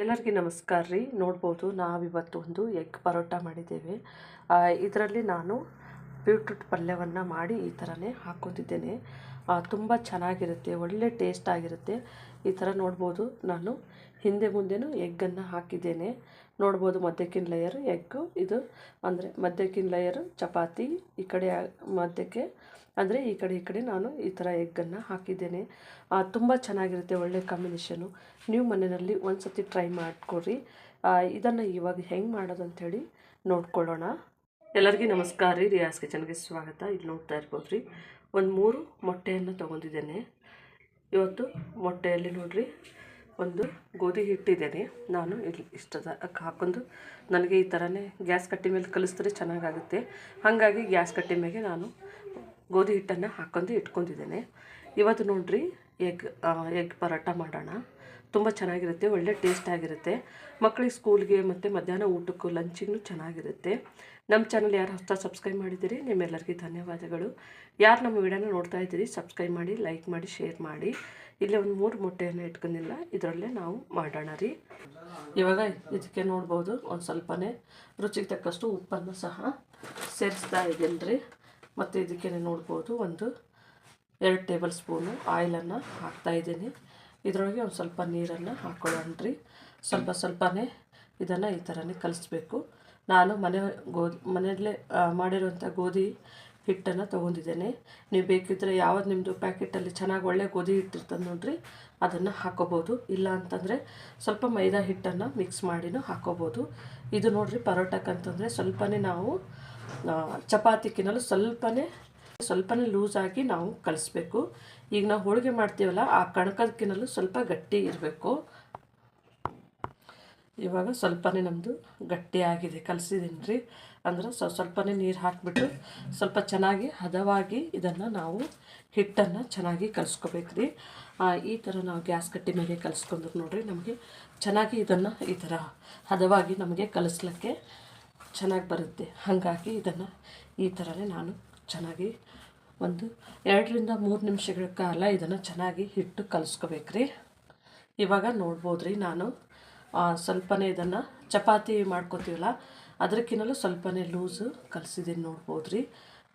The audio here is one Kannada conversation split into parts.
ಎಲ್ಲರಿಗೂ ನಮಸ್ಕಾರ ರೀ. ನೋಡ್ಬೋದು ನಾವಿವತ್ತು ಒಂದು ಎಗ್ ಪರೋಟ ಮಾಡಿದ್ದೇವೆ. ಇದರಲ್ಲಿ ನಾನು ಬೀಟ್ರೂಟ್ ಪಲ್ಯವನ್ನು ಮಾಡಿ ಈ ಥರನೇ ಹಾಕ್ಕೊತಿದ್ದೇನೆ ತುಂಬ ಚೆನ್ನಾಗಿರುತ್ತೆ, ಒಳ್ಳೆ ಟೇಸ್ಟ್ ಆಗಿರುತ್ತೆ. ಈ ಥರ ನೋಡ್ಬೋದು ನಾನು ಹಿಂದೆ ಮುಂದೆನೂ ಎಗ್ಗನ್ನು ಹಾಕಿದ್ದೇನೆ. ನೋಡ್ಬೋದು ಮಧ್ಯಕ್ಕಿನ ಲೇಯರ್ ಎಗ್ಗು ಇದು ಅಂದರೆ ಮಧ್ಯಕ್ಕಿನ ಲೇಯರ್ ಚಪಾತಿ, ಈ ಕಡೆ ಮಧ್ಯಕ್ಕೆ. ಅಂದರೆ ಈ ಕಡೆ ಈ ಕಡೆ ನಾನು ಈ ಥರ ಎಗ್ಗನ್ನು ಹಾಕಿದ್ದೇನೆ. ತುಂಬ ಚೆನ್ನಾಗಿರುತ್ತೆ ಒಳ್ಳೆ ಕಾಂಬಿನೇಷನು ನೀವು ಮನೆಯಲ್ಲಿ ಒಂದು ಸತಿ ಟ್ರೈ ಮಾಡಿಕೊಡ್ರಿ ಇದನ್ನು ಇವಾಗ ಹೆಂಗೆ ಮಾಡೋದು ಅಂಥೇಳಿ ನೋಡ್ಕೊಳ್ಳೋಣ. ಎಲ್ಲರಿಗೂ ನಮಸ್ಕಾರ ರೀ. ರಿಯಾಸ್ ಕಿಚನ್ಗೆ ಸ್ವಾಗತ. ಇಲ್ಲಿ ನೋಡ್ತಾ ಇರ್ಬೋದು ರೀ. ಒಂದು ಮೂರು ಮೊಟ್ಟೆಯನ್ನು ತೊಗೊಂಡಿದ್ದೇನೆ. ಇವತ್ತು ಮೊಟ್ಟೆಯಲ್ಲಿ ನೋಡ್ರಿ. ಒಂದು ಗೋಧಿ ಹಿಟ್ಟಿದ್ದೇನೆ. ನಾನು ಇಲ್ಲಿ ಇಷ್ಟದ ಹಾಕೊಂಡು ನನಗೆ ಈ ಥರನೇ ಗ್ಯಾಸ್ ಕಟ್ಟಿ ಮೇಲೆ ಕಲಿಸಿದ್ರೆ ಚೆನ್ನಾಗಾಗುತ್ತೆ. ಹಾಗಾಗಿ ಗ್ಯಾಸ್ ಕಟ್ಟಿ ಮೇಲೆ ನಾನು ಗೋಧಿ ಹಿಟ್ಟನ್ನು ಹಾಕೊಂಡು ಇಟ್ಕೊಂಡಿದ್ದೇನೆ. ಇವತ್ತು ನೋಡ್ರಿ, ಎಗ್ ಎಗ್ ಪರೋಟ ಮಾಡೋಣ. ತುಂಬ ಚೆನ್ನಾಗಿರುತ್ತೆ, ಒಳ್ಳೆ ಟೇಸ್ಟ್ ಆಗಿರುತ್ತೆ. ಮಕ್ಕಳಿಗೆ ಸ್ಕೂಲ್ಗೆ ಮತ್ತು ಮಧ್ಯಾಹ್ನ ಊಟಕ್ಕೂ ಲಂಚಿಗೂ ಚೆನ್ನಾಗಿರುತ್ತೆ. ನಮ್ಮ ಚಾನಲ್ ಯಾರು ಹೊಸ ಸಬ್ಸ್ಕ್ರೈಬ್ ಮಾಡಿದ್ದೀರಿ, ನಿಮ್ಮೆಲ್ಲರಿಗೂ ಧನ್ಯವಾದಗಳು. ಯಾರು ನಮ್ಮ ವಿಡಿಯೋನ ನೋಡ್ತಾ ಇದ್ದೀರಿ, ಸಬ್ಸ್ಕ್ರೈಬ್ ಮಾಡಿ, ಲೈಕ್ ಮಾಡಿ, ಶೇರ್ ಮಾಡಿ. ಇಲ್ಲೇ ಒಂದು ಮೂರು ಮೊಟ್ಟೆಯನ್ನು ಇಟ್ಕೊಂಡಿಲ್ಲ, ಇದರಲ್ಲೇ ನಾವು ಮಾಡೋಣ ರೀ. ಇವಾಗ ಇದಕ್ಕೆ ನೋಡ್ಬೋದು ಒಂದು ಸ್ವಲ್ಪನೇ. ರುಚಿಗೆ ತಕ್ಕಷ್ಟು ಉಪ್ಪನ್ನು ಸಹ ಸೇರಿಸ್ತಾ ಇದ್ದೀನಿ ರೀ. ಮತ್ತು ಇದಕ್ಕೆ ನೋಡ್ಬೋದು ಒಂದು ಎರಡು ಟೇಬಲ್ ಸ್ಪೂನು ಆಯಿಲನ್ನು ಹಾಕ್ತಾಯಿದ್ದೀನಿ ಇದರೊಳಗೆ ಒಂದು ಸ್ವಲ್ಪ ನೀರನ್ನು ಹಾಕ್ಕೊಳ್ಳೋಣ ರೀ. ಸ್ವಲ್ಪ ಸ್ವಲ್ಪನೇ ಇದನ್ನು ಈ ಥರನೇ ಕಲಿಸ್ಬೇಕು. ನಾನು ಮನೆ ಗೋಧಿ ಮನೆಯಲ್ಲೇ ಮಾಡಿರುವಂಥ ಗೋಧಿ ಹಿಟ್ಟನ್ನು ತೊಗೊಂಡಿದ್ದೇನೆ. ನೀವು ಬೇಕಿದ್ದರೆ ಯಾವ್ದು ನಿಮ್ಮದು ಪ್ಯಾಕೆಟಲ್ಲಿ ಚೆನ್ನಾಗಿ ಒಳ್ಳೆ ಗೋಧಿ ಹಿಟ್ಟಿರ್ತದೆ ನೋಡಿರಿ, ಅದನ್ನು ಹಾಕೋಬೋದು. ಇಲ್ಲ ಅಂತಂದರೆ ಸ್ವಲ್ಪ ಮೈದಾ ಹಿಟ್ಟನ್ನು ಮಿಕ್ಸ್ ಮಾಡಿನೂ ಹಾಕೋಬೋದು. ಇದು ನೋಡಿರಿ ಪರೋಟಕ್ಕಂತಂದರೆ ಸ್ವಲ್ಪನೇ ನಾವು ಚಪಾತಿಕ್ಕಿನಲ್ಲೂ ಸ್ವಲ್ಪನೇ ಸ್ವಲ್ಪನೇ ಲೂಸಾಗಿ ನಾವು ಕಲಿಸ್ಬೇಕು. ಈಗ ನಾವು ಹೋಳಿಗೆ ಮಾಡ್ತೀವಲ್ಲ, ಆ ಕಣಕದಕ್ಕಿನಲ್ಲೂ ಸ್ವಲ್ಪ ಗಟ್ಟಿ ಇರಬೇಕು. ಇವಾಗ ಸ್ವಲ್ಪನೇ ನಮ್ಮದು ಗಟ್ಟಿಯಾಗಿದೆ ಕಲಸಿದ್ದೀನಿ ರೀ ಅಂದ್ರೆ ಸ್ವಲ್ಪ ಸ್ವಲ್ಪನೇ ನೀರು ಹಾಕಿಬಿಟ್ಟು ಸ್ವಲ್ಪ ಚೆನ್ನಾಗಿ ಹದವಾಗಿ ಇದನ್ನು ನಾವು ಹಿಟ್ಟನ್ನು ಚೆನ್ನಾಗಿ ಕಲಿಸ್ಕೋಬೇಕು ರೀ ಈ ಥರ ನಾವು ಗ್ಯಾಸ್ ಕಟ್ಟಿ ಮೇಲೆ ಕಲಿಸ್ಕೊಂಡ್ರು ನೋಡಿರಿ, ನಮಗೆ ಚೆನ್ನಾಗಿ ಇದನ್ನು ಈ ಥರ ಹದವಾಗಿ ನಮಗೆ ಕಲಿಸ್ಲಿಕ್ಕೆ ಚೆನ್ನಾಗಿ ಬರುತ್ತೆ. ಹಾಗಾಗಿ ಇದನ್ನು ಈ ಥರನೇ ನಾನು ಚೆನ್ನಾಗಿ ಒಂದು ಎರಡರಿಂದ ಮೂರು ನಿಮಿಷಗಳ ಕಾಲ ಇದನ್ನು ಚೆನ್ನಾಗಿ ಹಿಟ್ಟು ಕಲಿಸ್ಕೋಬೇಕ್ರಿ. ಇವಾಗ ನೋಡ್ಬೋದು ರೀ ನಾನು ಸ್ವಲ್ಪನೇ ಇದನ್ನು ಚಪಾತಿ ಮಾಡ್ಕೋತೀವಲ್ಲ ಅದಕ್ಕಿಂತಲೂ ಸ್ವಲ್ಪನೇ ಲೂಸು ಕಲಿಸಿದ್ದೀನಿ ನೋಡ್ಬೋದು ರೀ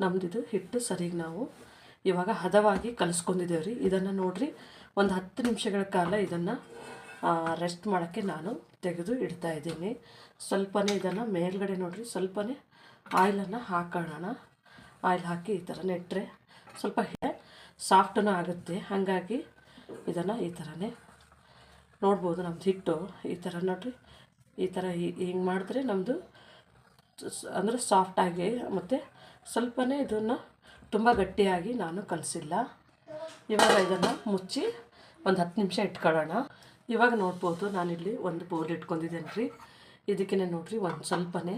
ನಮ್ಮದಿದು ಹಿಟ್ಟು ಸರಿಗೆ ನಾವು ಇವಾಗ ಹದವಾಗಿ ಕಲಿಸ್ಕೊಂಡಿದ್ದೇವೆ ರೀ ಇದನ್ನು ನೋಡಿರಿ, ಒಂದು ಹತ್ತು ನಿಮಿಷಗಳ ಕಾಲ ಇದನ್ನು ರೆಸ್ಟ್ ಮಾಡೋಕ್ಕೆ ನಾನು ತೆಗೆದು ಇಡ್ತಾ ಇದ್ದೀನಿ. ಸ್ವಲ್ಪನೇ ಇದನ್ನು ಮೇಲ್ಗಡೆ ನೋಡಿರಿ, ಸ್ವಲ್ಪನೇ ಆಯಿಲನ್ನು ಹಾಕೋಣ ಆಯಿಲ್ ಹಾಕಿ ಈ ಥರ ನೆಟ್ಟರೆ ಸ್ವಲ್ಪ ಸಾಫ್ಟೂ ಆಗುತ್ತೆ. ಹಾಗಾಗಿ ಇದನ್ನು ಈ ಥರನೇ ನೋಡ್ಬೋದು ನಮ್ಮದು ಹಿಟ್ಟು. ಈ ಥರ ನೋಡಿರಿ, ಈ ಥರ ಹಿಂಗೆ ಮಾಡಿದ್ರೆ ನಮ್ಮದು ಅಂದರೆ ಸಾಫ್ಟಾಗಿ ಮತ್ತು ಸ್ವಲ್ಪನೇ ಇದನ್ನು ತುಂಬ ಗಟ್ಟಿಯಾಗಿ ನಾನು ಕಲಿಸಿಲ್ಲ. ಇವಾಗ ಇದನ್ನು ಮುಚ್ಚಿ ಒಂದು ಹತ್ತು ನಿಮಿಷ ಇಟ್ಕೊಳ್ಳೋಣ. ಇವಾಗ ನೋಡ್ಬೋದು ನಾನಿಲ್ಲಿ ಒಂದು ಬೌಲ್ ಇಟ್ಕೊಂಡಿದ್ದೇನೆ ರೀ ಇದಕ್ಕೆ ನೋಡಿರಿ ಒಂದು ಸ್ವಲ್ಪನೇ,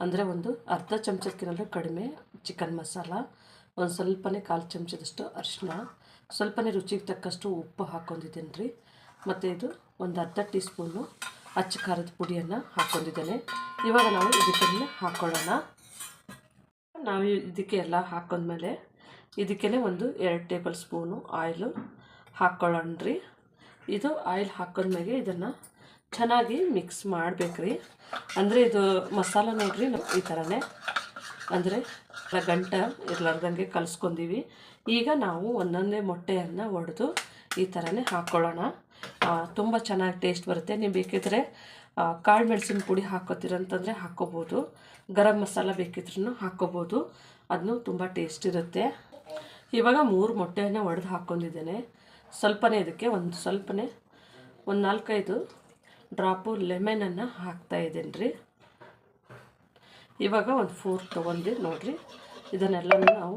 ಅಂದರೆ ಒಂದು ಅರ್ಧ ಚಮಚಕ್ಕಿನಲ್ಲೂ ಕಡಿಮೆ ಚಿಕನ್ ಮಸಾಲ ಒಂದು ಸ್ವಲ್ಪನೇ ಕಾಲು ಚಮಚದಷ್ಟು ಅರಿಶಿನ ಸ್ವಲ್ಪನೇ ರುಚಿಗೆ ತಕ್ಕಷ್ಟು ಉಪ್ಪು ಹಾಕ್ಕೊಂಡಿದ್ದೀನಿ ರೀ ಮತ್ತು ಇದು ಒಂದು ಅರ್ಧ ಟೀ ಸ್ಪೂನು ಅಚ್ಚ ಖಾರದ ಪುಡಿಯನ್ನು ಹಾಕೊಂಡಿದ್ದೇನೆ ಇವಾಗ ನಾವು ಇದಕ್ಕೆ ಹಾಕ್ಕೊಳ್ಳೋಣ ನಾವು ಇದಕ್ಕೆ ಎಲ್ಲ ಹಾಕೊಂಡ್ಮೇಲೆ ಇದಕ್ಕೇ ಒಂದು ಎರಡು ಟೇಬಲ್ ಸ್ಪೂನು ಆಯಿಲು ಹಾಕ್ಕೊಳ್ಳೋಣ್ರಿ ಇದು ಆಯಿಲ್ ಹಾಕೊಂಡ್ಮೇಲೆ ಇದನ್ನು ಚೆನ್ನಾಗಿ ಮಿಕ್ಸ್ ಮಾಡಬೇಕ್ರಿ. ಅಂದರೆ ಇದು ಮಸಾಲ ನೋಡ್ರಿ, ನಾವು ಈ ಥರನೇ ಅಂದರೆ ಗಂಟ ಇರ್ಲಾರ್ದಂಗೆ ಕಲಿಸ್ಕೊಂಡೀವಿ. ಈಗ ನಾವು ಒಂದೊಂದೇ ಮೊಟ್ಟೆಯನ್ನು ಒಡೆದು ಈ ಥರನೇ ಹಾಕ್ಕೊಳ್ಳೋಣ ತುಂಬ ಚೆನ್ನಾಗಿ ಟೇಸ್ಟ್ ಬರುತ್ತೆ. ನೀವು ಬೇಕಿದ್ರೆ ಕಾಳು ಮೆಣಸಿನ ಪುಡಿ ಹಾಕೋತೀರಂತಂದರೆ ಹಾಕ್ಕೋಬೋದು. ಗರಂ ಮಸಾಲ ಬೇಕಿದ್ರೂ ಹಾಕ್ಕೋಬೋದು. ಅದನ್ನು ತುಂಬ ಟೇಸ್ಟ್ ಇರುತ್ತೆ. ಇವಾಗ ಮೂರು ಮೊಟ್ಟೆಯನ್ನು ಒಡೆದು ಹಾಕ್ಕೊಂಡಿದ್ದೇನೆ. ಸ್ವಲ್ಪನೇ ಇದಕ್ಕೆ ಒಂದು, ಸ್ವಲ್ಪನೇ ಒಂದು ನಾಲ್ಕೈದು ಡ್ರಾಪು ಲೆಮನನ್ನು ಹಾಕ್ತಾ ಇದ್ದೀನಿ ರೀ. ಇವಾಗ ಒಂದು ಫೋರ್ ತೊಗೊಂಡು ನೋಡಿರಿ. ಇದನ್ನೆಲ್ಲ ನಾವು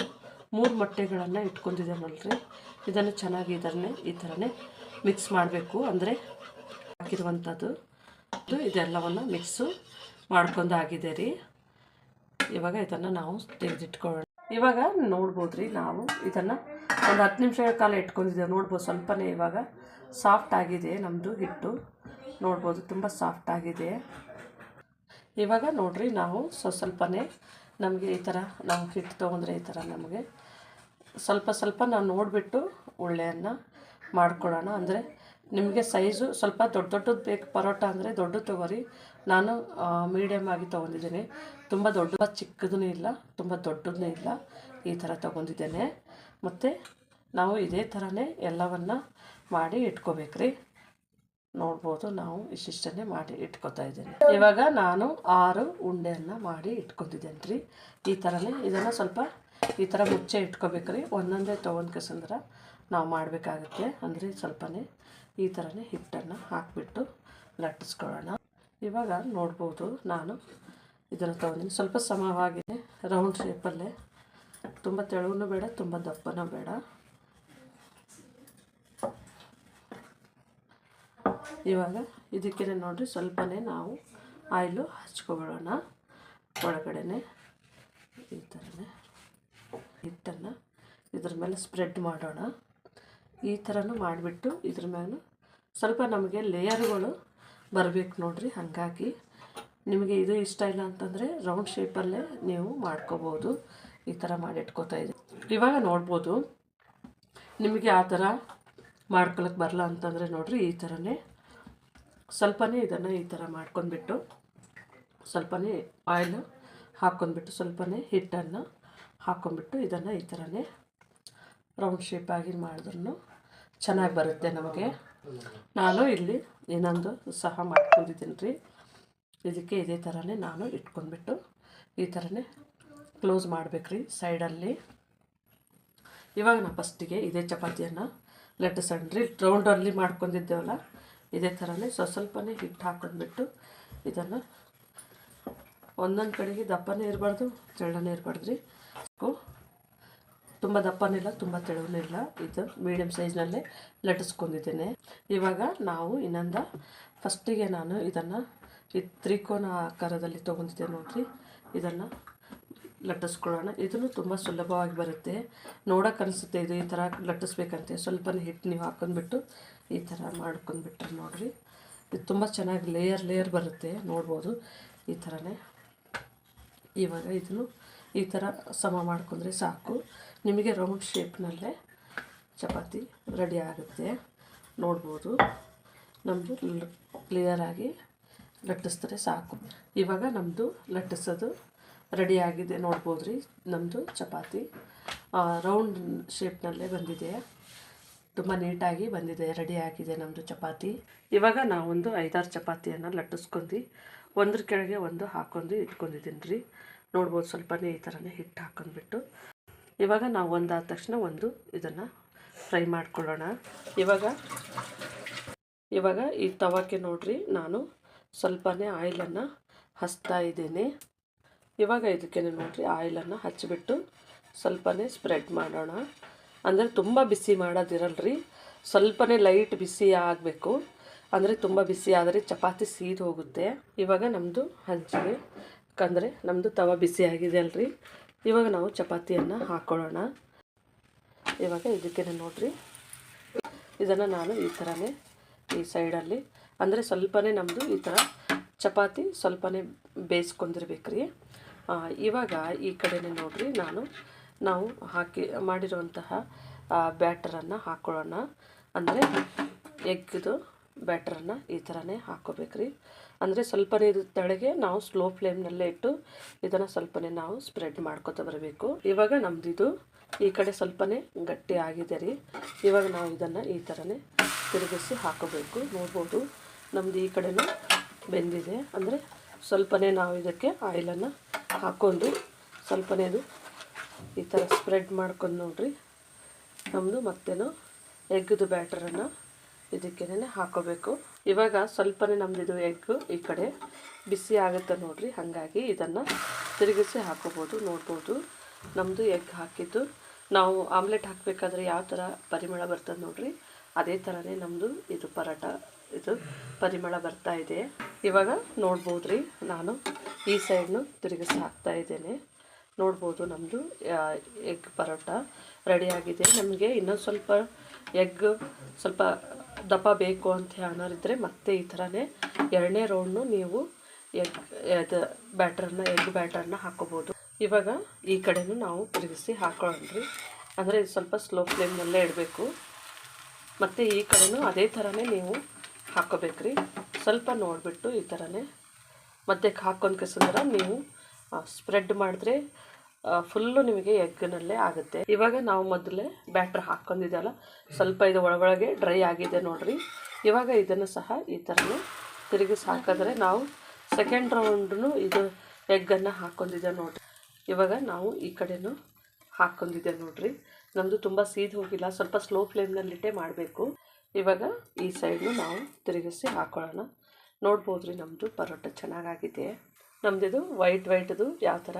ಮೂರು ಮೊಟ್ಟೆಗಳನ್ನು ರೀ ಇದನ್ನು ಚೆನ್ನಾಗಿ ಇದನ್ನೇ, ಈ ಥರನೇ ಮಿಕ್ಸ್ ಮಾಡಬೇಕು ಅಂದರೆ ಹಾಕಿರುವಂಥದ್ದು ಇದೆಲ್ಲವನ್ನು ಮಿಕ್ಸು ಮಾಡ್ಕೊಂಡು ಆಗಿದೆ ರೀ. ಇವಾಗ ಇದನ್ನು ನಾವು ತೆಗೆದಿಟ್ಕೊಳ್ಳೋಣ. ಇವಾಗ ನೋಡ್ಬೋದು ರೀ ನಾವು ಇದನ್ನು ಒಂದು ಹತ್ತು ನಿಮಿಷಗಳ ಕಾಲ ಇಟ್ಕೊಂಡಿದ್ದೇವೆ. ನೋಡ್ಬೋದು ಸ್ವಲ್ಪನೇ ಇವಾಗ ಸಾಫ್ಟ್ ಆಗಿದೆ ನಮ್ಮದು ಹಿಟ್ಟು. ನೋಡ್ಬೋದು ತುಂಬ ಸಾಫ್ಟ್ ಆಗಿದೆ. ಇವಾಗ ನೋಡ್ರಿ ನಾವು ಸ್ವ ಸ್ವಲ್ಪನೇ ನಮಗೆ ಈ ಥರ ನಾವು ಹಿಟ್ಟು ತೊಗೊಂಡ್ರೆ ಈ ಥರ ನಮಗೆ ಸ್ವಲ್ಪ ಸ್ವಲ್ಪ ನಾವು ನೋಡಿಬಿಟ್ಟು ಉಳ್ಳೆಯನ್ನು ಮಾಡ್ಕೊಳ್ಳೋಣ ಅಂದರೆ ನಿಮಗೆ ಸೈಜು ಸ್ವಲ್ಪ ದೊಡ್ಡ ದೊಡ್ಡದು ಬೇಕು, ಪರೋಟ ಅಂದರೆ ದೊಡ್ಡದು ತೊಗೋರಿ. ನಾನು ಮೀಡಿಯಮ್ ಆಗಿ ತೊಗೊಂಡಿದ್ದೀನಿ. ತುಂಬ ದೊಡ್ಡ ಚಿಕ್ಕದೂ ಇಲ್ಲ, ತುಂಬ ದೊಡ್ಡದೂ ಇಲ್ಲ ಈ ಥರ ತೊಗೊಂಡಿದ್ದೇನೆ. ಮತ್ತು ನಾವು ಇದೇ ಥರನೇ ಎಲ್ಲವನ್ನು ಮಾಡಿ ಇಟ್ಕೋಬೇಕ್ರಿ. ನೋಡ್ಬೋದು ನಾವು ಇಷ್ಟಿಷ್ಟನ್ನೇ ಮಾಡಿ ಇಟ್ಕೋತಾ ಇದ್ದೀನಿ. ಇವಾಗ ನಾನು ಆರು ಉಂಡೆಯನ್ನು ಮಾಡಿ ಇಟ್ಕೊತಿದ್ದೇನೆ ರೀ ಈ ಥರನೇ ಇದನ್ನು ಸ್ವಲ್ಪ ಈ ಥರ ಮುಚ್ಚೆ ಇಟ್ಕೋಬೇಕ್ರಿ. ಒಂದೊಂದೇ ತೊಗೊಂಡ್ಕಸಂದ್ರೆ ನಾವು ಮಾಡಬೇಕಾಗುತ್ತೆ. ಅಂದರೆ ಸ್ವಲ್ಪನೇ ಈ ಥರನೇ ಹಿಟ್ಟನ್ನು ಹಾಕಿಬಿಟ್ಟು ಲಟ್ಟಿಸ್ಕೊಳ್ಳೋಣ. ಇವಾಗ ನೋಡ್ಬೋದು ನಾನು ಇದನ್ನು ತೊಗೊಂಡಿನಿ. ಸ್ವಲ್ಪ ಸಮವಾಗಿದೆ. ರೌಂಡ್ ಶೇಪಲ್ಲೇ. ತುಂಬ ತೆಳುವೂ ಬೇಡ, ತುಂಬ ದಪ್ಪನೂ ಬೇಡ. ಇವಾಗ ಇದಕ್ಕೇನೆ ನೋಡಿರಿ, ಸ್ವಲ್ಪನೇ ನಾವು ಆಯಿಲು ಹಚ್ಕೊಬಿಡೋಣ. ಒಳಗಡೆ ಈ ಥರನೇ ಹಿಟ್ಟನ್ನು ಇದ್ರ ಮೇಲೆ ಸ್ಪ್ರೆಡ್ ಮಾಡೋಣ. ಈ ಥರನೂ ಮಾಡಿಬಿಟ್ಟು ಇದ್ರ ಮೇಲೆ ಸ್ವಲ್ಪ ನಮಗೆ ಲೇಯರ್ಗಳು ಬರಬೇಕು ನೋಡಿರಿ ಹಾಗಾಗಿ ನಿಮಗೆ ಇದು ಇಷ್ಟ ಇಲ್ಲ ಅಂತಂದರೆ ರೌಂಡ್ ಶೇಪಲ್ಲೇ ನೀವು ಮಾಡ್ಕೋಬೋದು. ಈ ಥರ ಮಾಡಿ ಇಟ್ಕೋತಾ ಇದ್ದೀವಿ ಇವಾಗ ನೋಡ್ಬೋದು ನಿಮಗೆ ಆ ಥರ ಮಾಡ್ಕೊಳಕ್ಕೆ ಬರಲ್ಲ ಅಂತಂದರೆ ನೋಡಿರಿ ಈ ಥರನೇ ಸ್ವಲ್ಪನೇ ಇದನ್ನು ಈ ಥರ ಮಾಡ್ಕೊಂಡ್ಬಿಟ್ಟು ಸ್ವಲ್ಪನೇ ಆಯಿಲ್ ಹಾಕ್ಕೊಂಡ್ಬಿಟ್ಟು ಸ್ವಲ್ಪನೇ ಹಿಟ್ಟನ್ನು ಹಾಕ್ಕೊಂಡ್ಬಿಟ್ಟು ಇದನ್ನು ಈ ಥರನೇ ರೌಂಡ್ ಶೇಪಾಗಿ ಮಾಡಿದ್ರೂ ಚೆನ್ನಾಗಿ ಬರುತ್ತೆ ನಮಗೆ. ನಾನು ಇಲ್ಲಿ ಇನ್ನೊಂದು ಸಹ ಮಾಡ್ಕೊಂಡಿದ್ದೀನಿ ರೀ ಇದಕ್ಕೆ ಇದೇ ಥರನೇ ನಾನು ಇಟ್ಕೊಂಡ್ಬಿಟ್ಟು ಈ ಥರನೇ ಕ್ಲೋಸ್ ಮಾಡಬೇಕ್ರಿ ಸೈಡಲ್ಲಿ. ಇವಾಗ ನಾನು ಫಸ್ಟಿಗೆ ಇದೇ ಚಪಾತಿಯನ್ನು ಲಟ್ಟಿಸಣ್ರಿ ರೌಂಡಲ್ಲಿ ಮಾಡ್ಕೊಂಡಿದ್ದೇವಲ್ಲ, ಇದೇ ಥರನೇ ಸ್ವಲ್ಪ ಸ್ವಲ್ಪನೇ ಹಿಟ್ಟು ಹಾಕೊಂಡ್ಬಿಟ್ಟು ಇದನ್ನು ಒಂದೊಂದು ಕಡೆಗೆ ದಪ್ಪನೇ ಇರಬಾರ್ದು, ತೆಳ್ಳನೇ ಇರಬಾರ್ದು ರೀ ತುಂಬ ದಪ್ಪನಿಲ್ಲ ತುಂಬ ತೆಳುವನಿಲ್ಲ ಇದು ಮೀಡಿಯಮ್ ಸೈಜ್ನಲ್ಲೇ ಲಟ್ಟಿಸ್ಕೊಂಡಿದ್ದೇನೆ. ಇವಾಗ ನಾವು ಇನ್ನೊಂದ ಫಸ್ಟಿಗೆ ನಾನು ಇದನ್ನು ಈ ತ್ರಿಕೋನ ಆಕಾರದಲ್ಲಿ ತೊಗೊಂಡಿದ್ದೆ ನೋಡಿರಿ. ಇದನ್ನು ಲಟ್ಟಿಸ್ಕೊಳ್ಳೋಣ. ಇದನ್ನು ತುಂಬ ಸುಲಭವಾಗಿ ಬರುತ್ತೆ. ನೋಡೋಕೆ ಅನಿಸುತ್ತೆ ಇದು ಈ ಥರ ಲಟ್ಟಿಸ್ಬೇಕಂತೆ. ಸ್ವಲ್ಪ ಹಿಟ್ಟು ನೀವು ಹಾಕೊಂಡ್ಬಿಟ್ಟು ಈ ಥರ ಮಾಡ್ಕೊಂಡ್ಬಿಟ್ರೆ ನೋಡಿರಿ. ಇದು ತುಂಬ ಚೆನ್ನಾಗಿ ಲೇಯರ್ ಲೇಯರ್ ಬರುತ್ತೆ. ನೋಡ್ಬೋದು. ಈ ಥರನೇ ಇವಾಗ ಇದನ್ನು ಈ ಥರ ಸಮ ಮಾಡ್ಕೊಂಡ್ರೆ ಸಾಕು. ನಿಮಗೆ ರೌಂಡ್ ಶೇಪ್ನಲ್ಲೇ ಚಪಾತಿ ರೆಡಿ ಆಗುತ್ತೆ. ನೋಡ್ಬೋದು. ನಮ್ಮದು ಕ್ಲಿಯರಾಗಿ ಲಟ್ಟಿಸಿದ್ರೆ ಸಾಕು. ಇವಾಗ ನಮ್ಮದು ಲಟ್ಟಿಸೋದು ರೆಡಿಯಾಗಿದೆ ನೋಡ್ಬೋದು ರೀ ನಮ್ಮದು ಚಪಾತಿ ರೌಂಡ್ ಶೇಪ್ನಲ್ಲೇ ಬಂದಿದೆ. ತುಂಬ ನೀಟಾಗಿ ಬಂದಿದೆ. ರೆಡಿ ಆಗಿದೆ ನಮ್ಮದು ಚಪಾತಿ. ಇವಾಗ ನಾವೊಂದು ಐದಾರು ಚಪಾತಿಯನ್ನು ಲಟ್ಟಿಸ್ಕೊಂಡು, ಒಂದ್ರ ಕೆಳಗೆ ಒಂದು ಹಾಕೊಂಡು ಇಟ್ಕೊಂಡಿದ್ದೀನಿ ರೀ ನೋಡ್ಬೋದು ಸ್ವಲ್ಪನೇ ಈ ಥರನೇ ಹಿಟ್ಟು ಹಾಕೊಂಡ್ಬಿಟ್ಟು. ಇವಾಗ ನಾವು ಒಂದಾದ ತಕ್ಷಣ ಒಂದು ಇದನ್ನು ಫ್ರೈ ಮಾಡ್ಕೊಳ್ಳೋಣ. ಇವಾಗ ಇವಾಗ ಈ ತವಕ್ಕೆ ನೋಡ್ರಿ, ನಾನು ಸ್ವಲ್ಪನೇ ಆಯಿಲನ್ನು ಹಚ್ತಾ ಇದ್ದೀನಿ. ಇವಾಗ ಇದಕ್ಕೆ ನೋಡಿರಿ, ಆಯಿಲನ್ನು ಹಚ್ಚಿಬಿಟ್ಟು ಸ್ವಲ್ಪನೇ ಸ್ಪ್ರೆಡ್ ಮಾಡೋಣ. ಅಂದರೆ ತುಂಬ ಬಿಸಿ ಮಾಡೋದಿರಲ್ರಿ, ಸ್ವಲ್ಪನೇ ಲೈಟ್ ಬಿಸಿ ಆಗಬೇಕು. ಅಂದರೆ ತುಂಬ ಬಿಸಿ ಆದರೆ ಚಪಾತಿ ಸೀದು ಹೋಗುತ್ತೆ. ಇವಾಗ ನಮ್ಮದು ಹಂಚಿಗೆ ಅಂದರೆ ನಮ್ಮದು ತವ ಬಿಸಿ ಆಗಿದೆ ಅಲ್ರಿ. ಇವಾಗ ನಾವು ಚಪಾತಿಯನ್ನು ಹಾಕ್ಕೊಳ್ಳೋಣ ಇವಾಗ ಇದಕ್ಕೆ ನೋಡಿರಿ. ಇದನ್ನು ನಾನು ಈ ಥರನೇ ಈ ಸೈಡಲ್ಲಿ ಅಂದರೆ ಸ್ವಲ್ಪನೇ ನಮ್ಮದು ಈ ಥರ ಚಪಾತಿ ಸ್ವಲ್ಪನೇ ಬೇಯಿಸ್ಕೊಂಡಿರ್ಬೇಕ್ರಿ. ಇವಾಗ ಈ ಕಡೆನೇ ನೋಡಿರಿ ನಾನು. ನಾವು ಹಾಕಿ ಮಾಡಿರುವಂತಹ ಬ್ಯಾಟರನ್ನು ಹಾಕ್ಕೊಳ್ಳೋಣ ಅಂದರೆ ಎಗ್ದು ಬ್ಯಾಟ್ರನ್ನು ಈ ಥರನೇ ಹಾಕ್ಕೋಬೇಕ್ರಿ. ಅಂದರೆ ಸ್ವಲ್ಪನೇ ಇದು ತೆಳಗೆ ನಾವು ಸ್ಲೋ ಫ್ಲೇಮ್ನಲ್ಲೇ ಇಟ್ಟು ಇದನ್ನು ಸ್ವಲ್ಪನೇ ನಾವು ಸ್ಪ್ರೆಡ್ ಮಾಡ್ಕೊತಾ ಬರಬೇಕು. ಇವಾಗ ನಮ್ಮದಿದು ಈ ಕಡೆ ಸ್ವಲ್ಪನೇ ಗಟ್ಟಿ ಆಗಿದೆ ರೀ. ಇವಾಗ ನಾವು ಇದನ್ನು ಈ ಥರನೇ ತಿರುಗಿಸಿ ಹಾಕೋಬೇಕು ನೋಡ್ಬೋದು ನಮ್ಮದು ಈ ಕಡೆನೂ ಬೆಂದಿದೆ. ಅಂದರೆ ಸ್ವಲ್ಪನೇ ನಾವು ಇದಕ್ಕೆ ಆಯಿಲನ್ನು ಹಾಕ್ಕೊಂಡು ಸ್ವಲ್ಪನೇದು ಈ ಥರ ಸ್ಪ್ರೆಡ್ ಮಾಡ್ಕೊಂಡು ನೋಡ್ರಿ. ನಮ್ಮದು ಮತ್ತೇನು ಎಗ್ದು ಬ್ಯಾಟರನ್ನು ಇದಕ್ಕೇನೆ ಹಾಕೋಬೇಕು. ಇವಾಗ ಸ್ವಲ್ಪನೇ ನಮ್ದಿದು ಎಗ್ ಈ ಕಡೆ ಬಿಸಿ ಆಗುತ್ತೆ ನೋಡ್ರಿ, ಹಾಗಾಗಿ ಇದನ್ನು ತಿರುಗಿಸಿ ಹಾಕೋಬೋದು, ನೋಡ್ಬೋದು. ನಮ್ಮದು ಎಗ್ ಹಾಕಿದ್ದು. ನಾವು ಆಮ್ಲೆಟ್ ಹಾಕಬೇಕಾದ್ರೆ ಯಾವ ಥರ ಪರಿಮಳ ಬರ್ತದೆ ನೋಡ್ರಿ, ಅದೇ ಥರನೇ ನಮ್ಮದು ಇದು ಪರೋಟ, ಇದು ಪರಿಮಳ ಬರ್ತಾ ಇದೆ. ಇವಾಗ ನೋಡ್ಬೋದು ರೀ ನಾನು ಈ ಸೈಡ್ನು ತಿರುಗಿಸಿ ಹಾಕ್ತಾ ಇದ್ದೇನೆ. ನೋಡ್ಬೋದು ನಮ್ಮದು ಎಗ್ ಪರೋಟ ರೆಡಿಯಾಗಿದೆ ನಮಗೆ ಇನ್ನೊಂದು ಸ್ವಲ್ಪ ಎಗ್ ಸ್ವಲ್ಪ ದಪ್ಪ ಬೇಕು ಅಂತ ಅನ್ನೋರಿದ್ದರೆ ಮತ್ತೆ ಈ ಥರನೇ ಎರಡನೇ ರೌಂಡ್ನು ನೀವು ಎಗ್, ಅದು ಬ್ಯಾಟ್ರನ್ನ, ಎಗ್ ಬ್ಯಾಟ್ರನ್ನ ಹಾಕೋಬೋದು. ಇವಾಗ ಈ ಕಡೆನೂ ನಾವು ತಿರುಗಿಸಿ ಹಾಕೊಳ್ಳೋಣ್ರಿ. ಅಂದರೆ ಸ್ವಲ್ಪ ಸ್ಲೋ ಫ್ಲೇಮ್ನಲ್ಲೇ ಇಡಬೇಕು. ಮತ್ತು ಈ ಕಡೆನೂ ಅದೇ ಥರನೇ ನೀವು ಹಾಕೋಬೇಕ್ರಿ. ಸ್ವಲ್ಪ ನೋಡಿಬಿಟ್ಟು ಈ ಥರನೇ. ಮಧ್ಯಕ್ಕೆ ಹಾಕ್ಕೊಂಡು ಕೆಸಂದ್ರೆ ನೀವು ಸ್ಪ್ರೆಡ್ ಮಾಡಿದ್ರೆ ಫುಲ್ಲು ನಿಮಗೆ ಎಗ್ನಲ್ಲೇ ಆಗುತ್ತೆ. ಇವಾಗ ನಾವು ಮೊದಲೇ ಬ್ಯಾಟ್ರ್ ಹಾಕ್ಕೊಂಡಿದ್ದಲ್ಲ. ಸ್ವಲ್ಪ ಇದು ಒಳಗೊಳಗೆ ಡ್ರೈ ಆಗಿದೆ ನೋಡ್ರಿ. ಇವಾಗ ಇದನ್ನು ಸಹ ಈ ಥರನೇ ತಿರುಗಿಸಿ ಹಾಕಿದ್ರೆ ನಾವು ಸೆಕೆಂಡ್ ರೌಂಡ್ನು ಇದು ಎಗ್ಗನ್ನು ಹಾಕ್ಕೊಂಡಿದ್ದೆ ನೋಡ್ರಿ. ಇವಾಗ ನಾವು ಈ ಕಡೆನೂ ಹಾಕ್ಕೊಂಡಿದ್ದೆ ನೋಡ್ರಿ. ನಮ್ಮದು ತುಂಬ ಸೀದ್ ಹೋಗಿಲ್ಲ. ಸ್ವಲ್ಪ ಸ್ಲೋ ಫ್ಲೇಮ್ನಲ್ಲಿಟ್ಟೇ ಮಾಡಬೇಕು. ಇವಾಗ ಈ ಸೈಡ್ನು ನಾವು ತಿರುಗಿಸಿ ಹಾಕೊಳ್ಳೋಣ. ನೋಡ್ಬೋದ್ರಿ ನಮ್ಮದು ಪರೋಟ ಚೆನ್ನಾಗಾಗಿದೆ. ನಮ್ಮದಿದು ವೈಟ್ ವೈಟ್ದು ಯಾವ ಥರ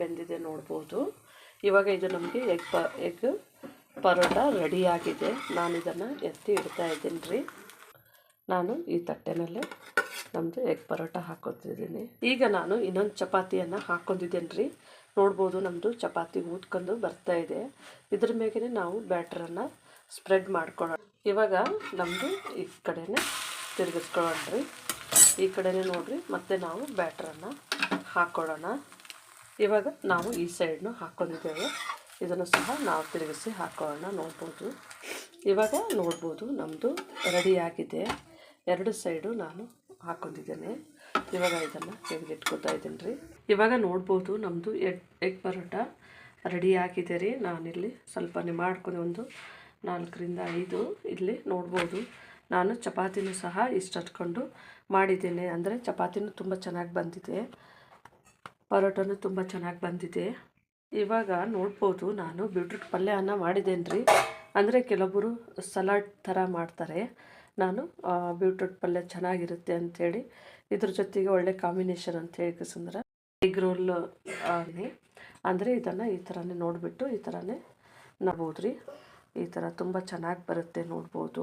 ಬೆಂದಿದೆ ನೋಡ್ಬೋದು. ಇವಾಗ ಇದು ನಮಗೆ ಎಗ್ ಪ ಎಗ್ ಪರೋಟ ರೆಡಿಯಾಗಿದೆ ನಾನು ಇದನ್ನು ಎತ್ತಿ ಇಡ್ತಾ ಇದ್ದೀನಿ ರೀ. ನಾನು ಈ ತಟ್ಟೆನಲ್ಲೇ ನಮ್ಮದು ಎಗ್ ಪರೋಟ ಹಾಕೋತಿದ್ದೀನಿ ಈಗ ನಾನು ಇನ್ನೊಂದು ಚಪಾತಿಯನ್ನು ಹಾಕ್ಕೊಂಡಿದ್ದೇನೆ ರೀ. ನೋಡ್ಬೋದು ನಮ್ಮದು ಚಪಾತಿ ಊದ್ಕೊಂಡು ಬರ್ತಾ ಇದೆ. ಇದ್ರ ಮೇಲೆ ನಾವು ಬ್ಯಾಟ್ರನ್ನು ಸ್ಪ್ರೆಡ್ ಮಾಡ್ಕೊಳ್ಳೋಣ ಇವಾಗ ನಮ್ಮದು ಈ ಕಡೆನೇ ತಿರುಗಿಸ್ಕೊಳ್ಳೋಣ ರೀ. ಈ ಕಡೆನೇ ನೋಡ್ರಿ, ಮತ್ತೆ ನಾವು ಬ್ಯಾಟ್ರನ್ನು ಹಾಕ್ಕೊಳ್ಳೋಣ ಇವಾಗ ನಾವು ಈ ಸೈಡ್ನು ಹಾಕ್ಕೊಂಡಿದ್ದೇವೆ ಇದನ್ನು ಸಹ ನಾವು ತಿರುಗಿಸಿ ಹಾಕೊಳ್ಳೋಣ, ನೋಡ್ಬೋದು. ಇವಾಗ ನೋಡ್ಬೋದು ನಮ್ಮದು ರೆಡಿಯಾಗಿದೆ ಎರಡು ಸೈಡು ನಾನು ಹಾಕೊಂಡಿದ್ದೇನೆ. ಇವಾಗ ಇದನ್ನು ತೆಗೆದಿಟ್ಕೊತಾ ಇದ್ದೀನಿ ರೀ ಇವಾಗ ನೋಡ್ಬೋದು ನಮ್ಮದು ಎಗ್ ಎಗ್ ಪರೋಟ ರೆಡಿ ಆಗಿದೆ ರೀ. ನಾನಿಲ್ಲಿ ಸ್ವಲ್ಪನೇ ಮಾಡ್ಕೊಂಡು, ಒಂದು ನಾಲ್ಕರಿಂದ ಐದು. ಇಲ್ಲಿ ನೋಡ್ಬೋದು, ನಾನು ಚಪಾತಿನೂ ಸಹ ಇಷ್ಟು ಹಚ್ಕೊಂಡು ಮಾಡಿದ್ದೇನೆ ಅಂದರೆ ಚಪಾತಿನೂ ತುಂಬ ಚೆನ್ನಾಗಿ ಬಂದಿದೆ. ಪರೋಟನೂ ತುಂಬ ಚೆನ್ನಾಗಿ ಬಂದಿದೆ. ಇವಾಗ ನೋಡ್ಬೋದು ನಾನು ಬೀಟ್ರೂಟ್ ಪಲ್ಯನ ಮಾಡಿದ್ದೇನೆ ರೀ ಅಂದರೆ ಕೆಲವೊಬ್ಬರು ಸಲಾಡ್ ಥರ ಮಾಡ್ತಾರೆ. ನಾನು ಬೀಟ್ರೂಟ್ ಪಲ್ಯ ಚೆನ್ನಾಗಿರುತ್ತೆ ಅಂಥೇಳಿ ಇದ್ರ ಜೊತೆಗೆ ಒಳ್ಳೆ ಕಾಂಬಿನೇಷನ್ ಅಂತ ಹೇಳಿ ಎಗ್ ರೋಲ್ ಅಂದರೆ ಇದನ್ನು ಈ ಥರನೇ ನೋಡಿಬಿಟ್ಟು ಈ ಥರನೇ ನಬೋದು ರೀ ಈ ಥರ ತುಂಬ ಚೆನ್ನಾಗಿ ಬರುತ್ತೆ ನೋಡ್ಬೋದು.